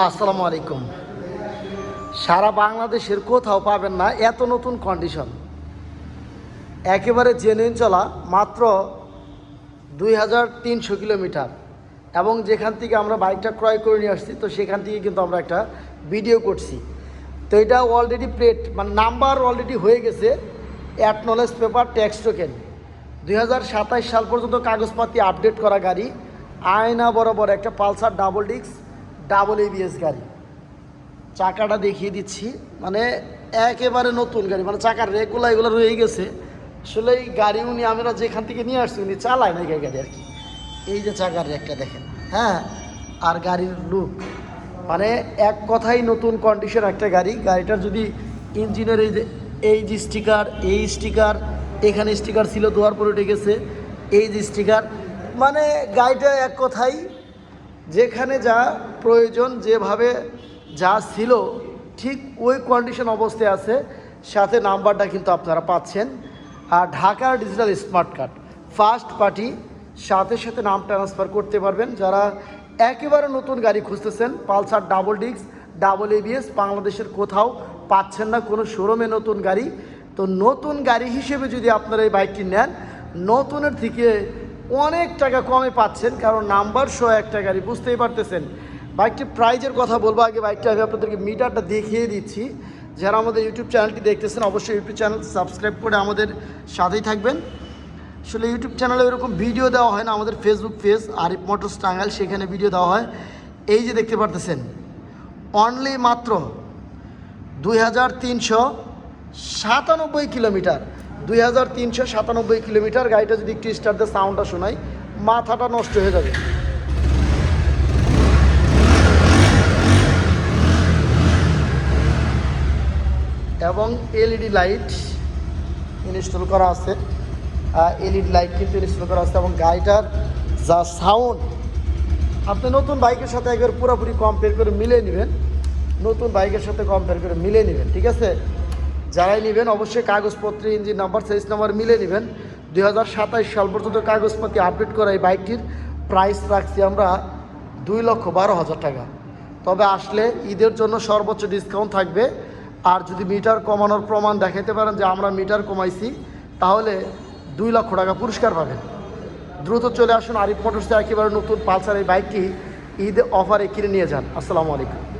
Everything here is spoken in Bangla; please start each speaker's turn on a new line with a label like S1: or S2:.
S1: আসসালামু আলাইকুম। সারা বাংলাদেশের কোথাও পাবেন না এত নতুন কন্ডিশন একেবারে জেনুইন চলা মাত্র দুই হাজার তিনশো কিলোমিটার। এবং যেখান থেকে আমরা বাইকটা ক্রয় করে নিয়ে আসছি, তো সেখান থেকে কিন্তু আমরা একটা ভিডিও করছি। তো এটা অলরেডি প্লেট মানে নাম্বার অলরেডি হয়ে গেছে। অ্যাটনলেজ পেপার ট্যাক্স টোকেন দুই সাল পর্যন্ত কাগজপাতি আপডেট করা গাড়ি। আয়না বরাবর একটা Pulsar double disc double ABS গাড়ি। চাকাটা দেখিয়ে দিচ্ছি। মানে একেবারে নতুন গাড়ি। মানে চাকার রেগুলা এগুলো রয়ে গেছে। আসলে এই গাড়ি উনি আমরা যেখান থেকে নিয়ে আসছি, উনি চালায় না গাড়ি আর কি। এই যে চাকার রেকটা দেখেন। হ্যাঁ আর গাড়ির লুক মানে এক কথাই নতুন কন্ডিশন একটা গাড়ি। গাড়িটার যদি ইঞ্জিনের এই যে এই যে স্টিকার এই স্টিকার এখানে স্টিকার ছিল, দোয়ার পরে উঠে গেছে। এই যে স্টিকার মানে গাড়িটা এক কথাই যেখানে যা প্রয়োজন, যেভাবে যা ছিল, ঠিক ওই কন্ডিশন অবস্থায় আছে। সাথে নাম্বারটা কিন্তু আপনারা পাচ্ছেন। আর ঢাকার digital smart card first party সাথে সাথে নাম ট্রান্সফার করতে পারবেন। যারা একেবারে নতুন গাড়ি খুঁজতেছেন, Pulsar double disc double ABS বাংলাদেশের কোথাও পাচ্ছেন না কোনো শোরুমে নতুন গাড়ি, তো নতুন গাড়ি হিসেবে যদি আপনারা এই বাইকটি নেন, নতুনের থেকে অনেক টাকা কমে পাচ্ছেন, কারণ নাম্বার শো একটা গাড়ি, বুঝতেই পারতেছেন। বাইকটির প্রাইজের কথা বলব আগে, বাইকটা আমি আপনাদেরকে মিটারটা দেখিয়ে দিচ্ছি। যারা আমাদের ইউটিউব চ্যানেলটি দেখতেছেন, অবশ্যই ইউটিউব চ্যানেল সাবস্ক্রাইব করে আমাদের সাথেই থাকবেন। আসলে ইউটিউব চ্যানেলে এরকম ভিডিও দেওয়া হয় না, আমাদের Facebook page Arif motors Tangail, সেখানে ভিডিও দেওয়া হয়। এই যে দেখতে পারতেছেন অনলি মাত্র দুই হাজার তিনশো সাতানব্বই কিলোমিটার। দুই হাজার তিনশো সাতানব্বই কিলোমিটার। গাড়িটা যদি একটু স্টার্ট দিয়ে সাউন্ডটা শোনাই, মাথাটা নষ্ট হয়ে যাবে। এবং এলইডি লাইট ইনস্টল করা আছে। এলইডি লাইট কিন্তু ইনস্টল করা আছে এবং গাড়িটার যা সাউন্ড আপনি নতুন বাইকের সাথে একবার পুরোপুরি কম্পেয়ার করে মিলে নেবেন। নতুন বাইকের সাথে কম্পেয়ার করে মিলে নেবেন, ঠিক আছে? যারাই নেবেন, অবশ্যই কাগজপত্র, ইঞ্জিন নাম্বার, সাইজ নাম্বার মিলে নেবেন। দুই সাল পর্যন্ত কাগজপাতি আপডেট করা এই বাইকটির প্রাইস রাখছি আমরা দুই লক্ষ বারো হাজার টাকা। তবে আসলে ঈদের জন্য সর্বোচ্চ ডিসকাউন্ট থাকবে। আর যদি মিটার কমানোর প্রমাণ দেখাতে পারেন যে আমরা মিটার কমাইছি, তাহলে দুই লক্ষ টাকা পুরস্কার পাবেন। দ্রুত চলে আসুন আরিফ মোটরসে, একেবারে নতুন পালসার এই বাইকটি ঈদ অফারে কিনে নিয়ে যান। আসসালামু আলাইকুম।